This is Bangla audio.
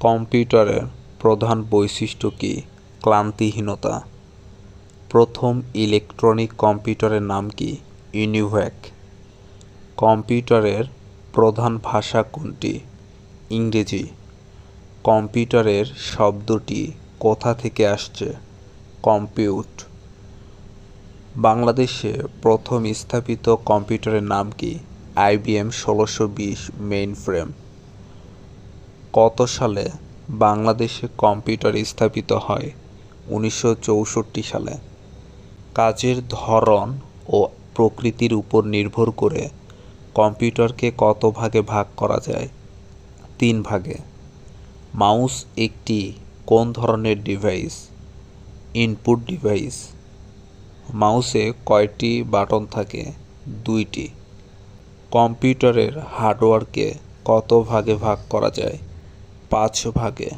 কম্পিউটারের প্রধান বৈশিষ্ট্য কী? ক্লান্তিহীনতা। প্রথম ইলেকট্রনিক কম্পিউটারের নাম কি? ইউনিভ্যাক। কম্পিউটারের প্রধান ভাষা কোনটি? ইংরেজি। কম্পিউটারের শব্দটি কোথা থেকে আসছে? কম্পিউট। বাংলাদেশে প্রথম স্থাপিত কম্পিউটারের নাম কি? আইবিএম ষোলোশো বিশ মেইন ফ্রেম কত সালে বাংলাদেশে কম্পিউটার স্থাপিত হয়? উনিশশো চৌষট্টি সালে। কাজের ধরন ও প্রকৃতির উপর নির্ভর করে কম্পিউটারকে কত ভাগে ভাগ করা যায়? তিন ভাগে। মাউস একটি কোন ধরনের ডিভাইস? Input device. মাউসে কয়টি বাটন থাকে? দুইটি। কম্পিউটারের হার্ডওয়্যারকে কত ভাগে ভাগ করা যায়? পাঁচ ভাগে।